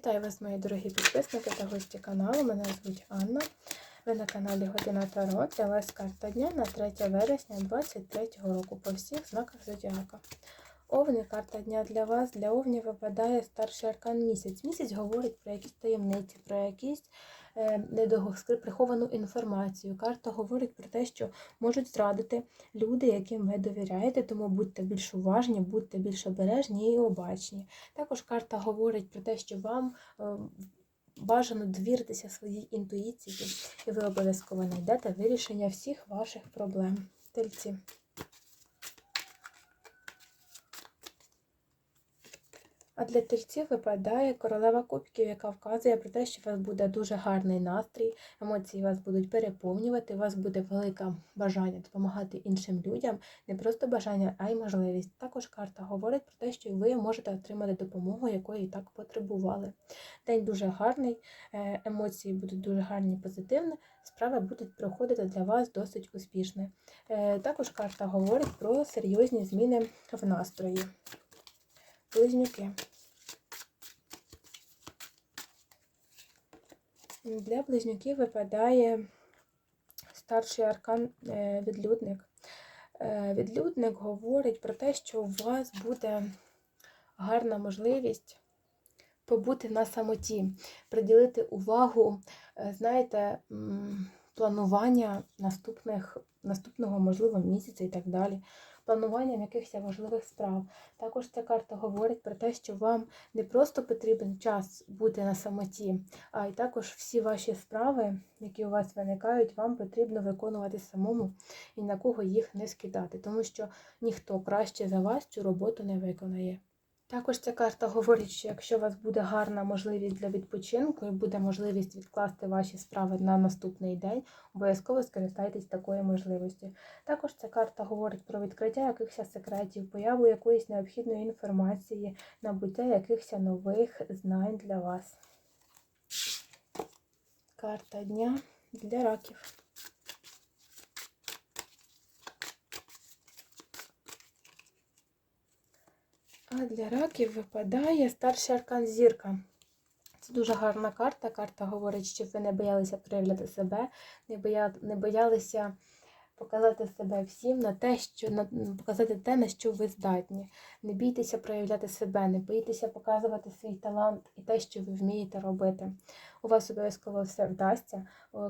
Вітаю вас, мої дорогі підписники та гості каналу. Мене звуть Анна. Ви на каналі Година Таро. Для вас карта дня на 3 вересня 2023 року по всіх знаках Зодіака. Овни, карта дня для вас. Для овні випадає старший аркан місяць. Місяць говорить про якісь таємниці, про якісь приховану інформацію. Карта говорить про те, що можуть зрадити люди, яким ви довіряєте, тому будьте більш уважні, будьте більш обережні і обачні. Також карта говорить про те, що вам е, бажано довіритися своїй інтуїції, і ви обов'язково знайдете вирішення всіх ваших проблем. Тельці. А для тельців випадає королева кубків, яка вказує про те, що у вас буде дуже гарний настрій, емоції вас будуть переповнювати, у вас буде велике бажання допомагати іншим людям, не просто бажання, а й можливість. Також карта говорить про те, що ви можете отримати допомогу, якої і так потребували. День дуже гарний, е, емоції будуть дуже гарні, позитивні, справи будуть проходити для вас досить успішно. Е, Також карта говорить про серйозні зміни в настрої. Близнюки. Для близнюків випадає старший аркан е, відлюдник. Е, Відлюдник говорить про те, що у вас буде гарна можливість побути на самоті, приділити увагу, е, знаєте, планування наступних, наступного, можливо, місяця і так далі, плануванням якихось важливих справ. Також ця карта говорить про те, що вам не просто потрібен час бути на самоті, а й також всі ваші справи, які у вас виникають, вам потрібно виконувати самому і на кого їх не скидати, тому що ніхто краще за вас цю роботу не виконає. Також ця карта говорить, що якщо у вас буде гарна можливість для відпочинку і буде можливість відкласти ваші справи на наступний день, обов'язково скористайтесь такою можливістю. Також ця карта говорить про відкриття якихось секретів, появу якоїсь необхідної інформації, набуття якихось нових знань для вас. Карта дня для раків. А для раків випадає старший аркан зірка. Це дуже гарна карта. Карта говорить, щоб ви не боялися проявляти себе, не, боя... не боялися показати себе всім на те, що на... показати те, на що ви здатні. Не бійтеся проявляти себе, не бійтеся показувати свій талант і те, що ви вмієте робити. У вас обов'язково все вдасться.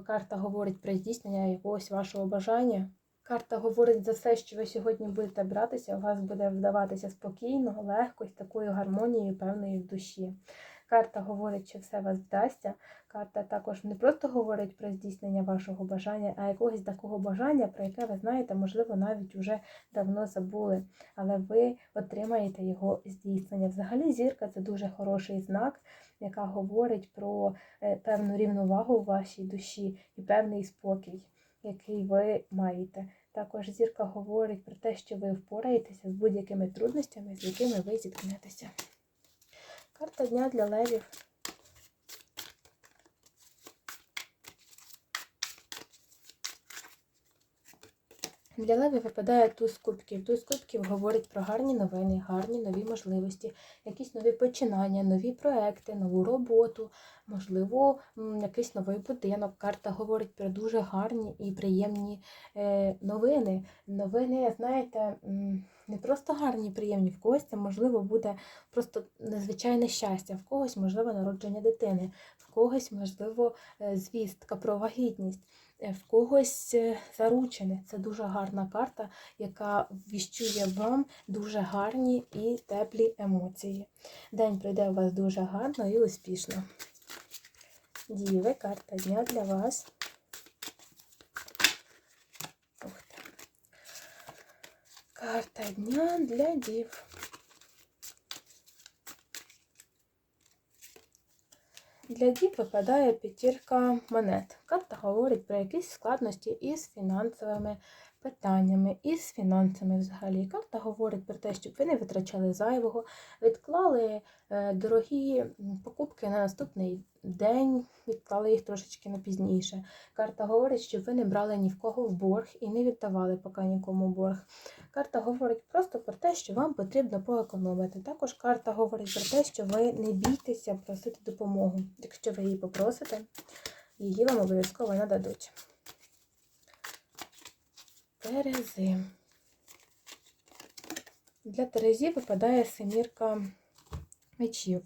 Карта говорить про здійснення якогось вашого бажання. Карта говорить за все, що ви сьогодні будете братися, у вас буде вдаватися спокійно, легко, з такою гармонією певною в душі. Карта говорить, що все вас вдасться. Карта також не просто говорить про здійснення вашого бажання, а якогось такого бажання, про яке ви знаєте, можливо, навіть уже давно забули, але ви отримаєте його здійснення. Взагалі, зірка це дуже хороший знак, яка говорить про е, певну рівновагу у вашій душі і певний спокій, який ви маєте. Також зірка говорить про те, що ви впораєтеся з будь-якими трудностями, з якими ви зіткнетеся. Карта дня для левів. Для левів випадає туз кубків. Туз кубків говорить про гарні новини, гарні нові можливості, якісь нові починання, нові проекти, нову роботу, можливо, якийсь новий будинок. Карта говорить про дуже гарні і приємні е, новини. Новини, знаєте, не просто гарні і приємні, в когось це можливо буде просто незвичайне щастя, в когось можливо народження дитини, в когось можливо е, звістка про вагітність. е, В когось заручене. Це дуже гарна карта, яка віщує вам дуже гарні і теплі емоції. День пройде у вас дуже гарно і успішно. Діви, карта дня для вас. Карта дня для дів. Для дів випадає п'ятірка монет. Карта говорить про якісь складності із фінансовими питаннями, і з фінансами взагалі. Карта говорить про те, щоб ви не витрачали зайвого, відклали е, дорогі покупки на наступний день, відклали їх трошечки на пізніше. Карта говорить, щоб ви не брали ні в кого в борг і не віддавали поки нікому борг. Карта говорить просто про те, що вам потрібно поекономити. Також карта говорить про те, що ви не бійтеся просити допомогу. Якщо ви її попросите, її вам обов'язково нададуть. Терези. Для Терезі випадає семірка мечів.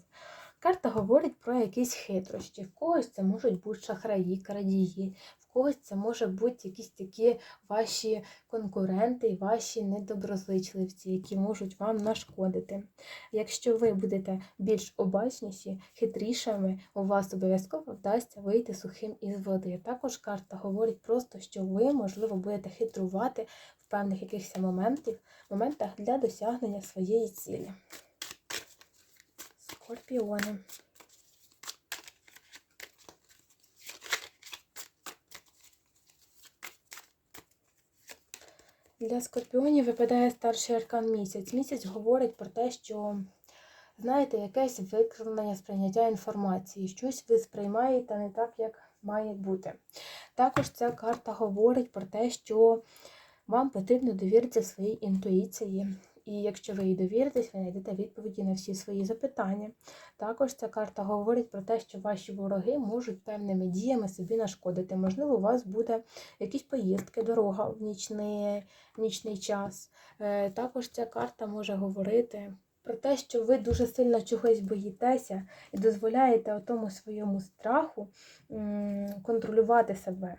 Карта говорить про якісь хитрощі. В когось це можуть бути шахраї, крадії, в когось це може бути якісь такі ваші конкуренти ваші недоброзичливці, які можуть вам нашкодити. Якщо ви будете більш обачніші, хитрішими, у вас обов'язково вдасться вийти сухим із води. Також карта говорить просто, що ви, можливо, будете хитрувати в певних якихось моментах для досягнення своєї цілі. Скорпіони. Для скорпіонів випадає старший аркан місяць. Місяць говорить про те, що, знаєте, якесь викривлення сприйняття інформації. Щось ви сприймаєте не так, як має бути. Також ця карта говорить про те, що вам потрібно довіритися своїй інтуїції. І якщо ви їй довіритесь, ви знайдете відповіді на всі свої запитання. Також ця карта говорить про те, що ваші вороги можуть певними діями собі нашкодити. Можливо, у вас буде якісь поїздки, дорога в нічний, в нічний час. Е, Також ця карта може говорити про те, що ви дуже сильно чогось боїтеся і дозволяєте тому своєму страху контролювати себе.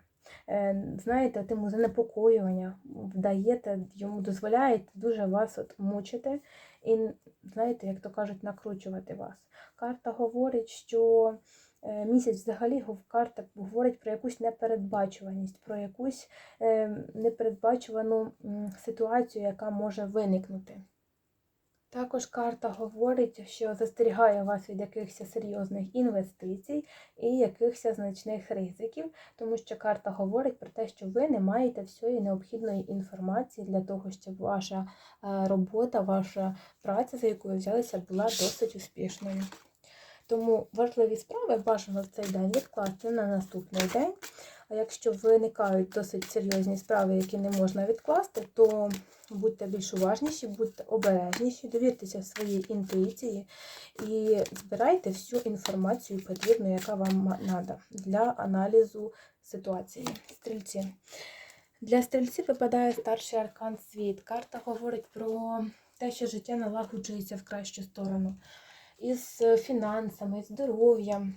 Е, Знаєте, тему занепокоювання вдаєте, йому дозволяєте дуже вас от мучити і, знаєте, як то кажуть, накручувати вас. Карта говорить, що е, місяць взагалі карта говорить про якусь непередбачуваність, про якусь е, непередбачувану ситуацію, яка може виникнути. Також карта говорить, що застерігає вас від якихось серйозних інвестицій і якихось значних ризиків, тому що карта говорить про те, що ви не маєте всієї необхідної інформації для того, щоб ваша е, робота, ваша праця, за яку ви взялися, була досить успішною. Тому важливі справи бажано в цей день відкласти на наступний день. А якщо виникають досить серйозні справи, які не можна відкласти, то будьте більш уважніші, будьте обережніші, довіртеся своїй інтуїції і збирайте всю інформацію потрібну, яка вам треба для аналізу ситуації. Стрільці. Для стрільців випадає старший аркан світ. Карта говорить про те, що життя налагоджується в кращу сторону. Із фінансами, здоров'ям.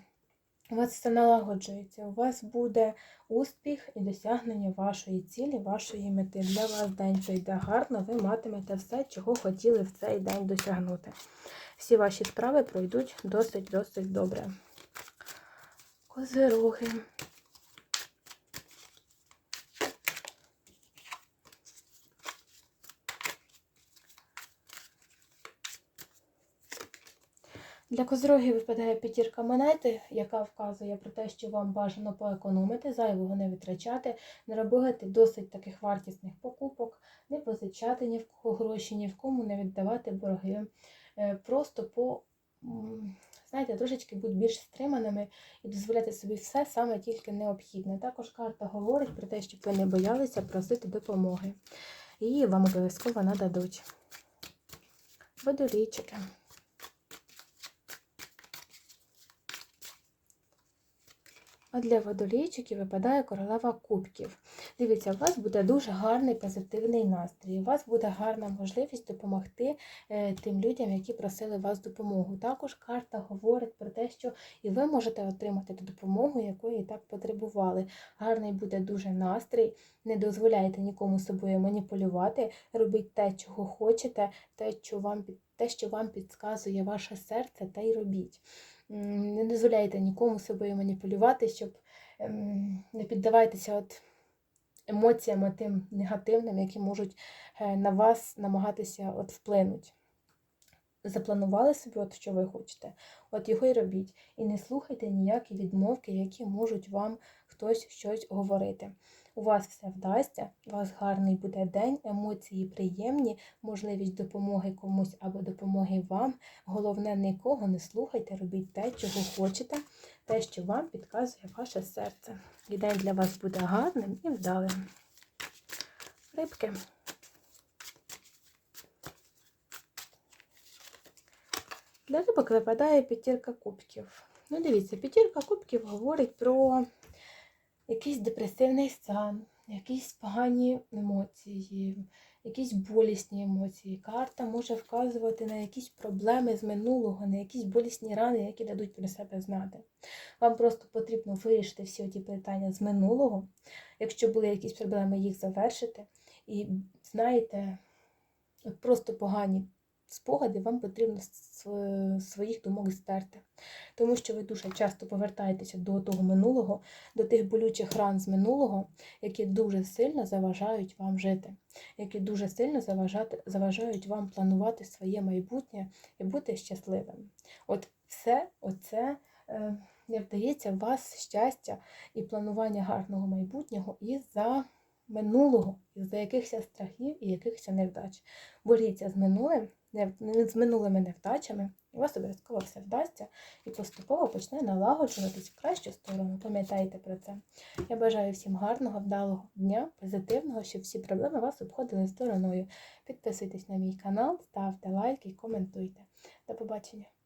У вас все налагоджується. У вас буде успіх і досягнення вашої цілі, вашої мети. Для вас день пройде гарно, ви матимете все, чого хотіли в цей день досягнути. Всі ваші справи пройдуть досить-досить добре. Козироги. Для козирогів випадає п'ятірка монети, яка вказує про те, що вам бажано поекономити, зайвого не витрачати, не робити досить таких вартісних покупок, не позичати ні в кого гроші, ні в кому не віддавати борги. Е, Просто по, знаєте, трошечки будь більш стриманими і дозволяти собі все саме тільки необхідне. Також карта говорить про те, щоб ви не боялися просити допомоги. І вам обов'язково нададуть. Водолійчики. А для водолійчиків випадає королева кубків. Дивіться, у вас буде дуже гарний позитивний настрій. У вас буде гарна можливість допомогти е, тим людям, які просили вас допомогу. Також карта говорить про те, що і ви можете отримати ту допомогу, якої і так потребували. Гарний буде дуже настрій. Не дозволяйте нікому собою маніпулювати. Робіть те, чого хочете, те, що вам те, що вам підказує ваше серце, та й робіть. Не дозволяйте нікому собою маніпулювати, щоб ем, не піддавайтеся от емоціям тим негативним, які можуть е, на вас намагатися от вплинути. Запланували собі, от що ви хочете, от його й робіть. І не слухайте ніякі відмовки, які можуть вам хтось щось говорити. У вас все вдасться, у вас гарний буде день, емоції приємні, можливість допомоги комусь або допомоги вам. Головне, нікого не слухайте, робіть те, чого хочете, те, що вам підказує ваше серце. І день для вас буде гарним і вдалим. Рибки. Для рибок випадає п'ятірка кубків. Ну, дивіться, п'ятірка кубків говорить про якийсь депресивний стан, якісь погані емоції, якісь болісні емоції. Карта може вказувати на якісь проблеми з минулого, на якісь болісні рани, які дадуть про себе знати. Вам просто потрібно вирішити всі ті питання з минулого. Якщо були якісь проблеми, їх завершити. І знаєте, просто погані спогади вам потрібно своїх думок стерти. Тому що ви дуже часто повертаєтеся до того минулого, до тих болючих ран з минулого, які дуже сильно заважають вам жити, які дуже сильно заважають вам планувати своє майбутнє і бути щасливим. От все оце не вдається у вас щастя і планування гарного майбутнього із-за минулого, із-за якихось страхів і якихось невдач. Боріться з минулим, з минулими невдачами, і у вас обов'язково все вдасться і поступово почне налагоджуватись в кращу сторону. Пам'ятайте про це. Я бажаю всім гарного, вдалого дня, позитивного, щоб всі проблеми вас обходили стороною. Підписуйтесь на мій канал, ставте лайки, коментуйте. До побачення!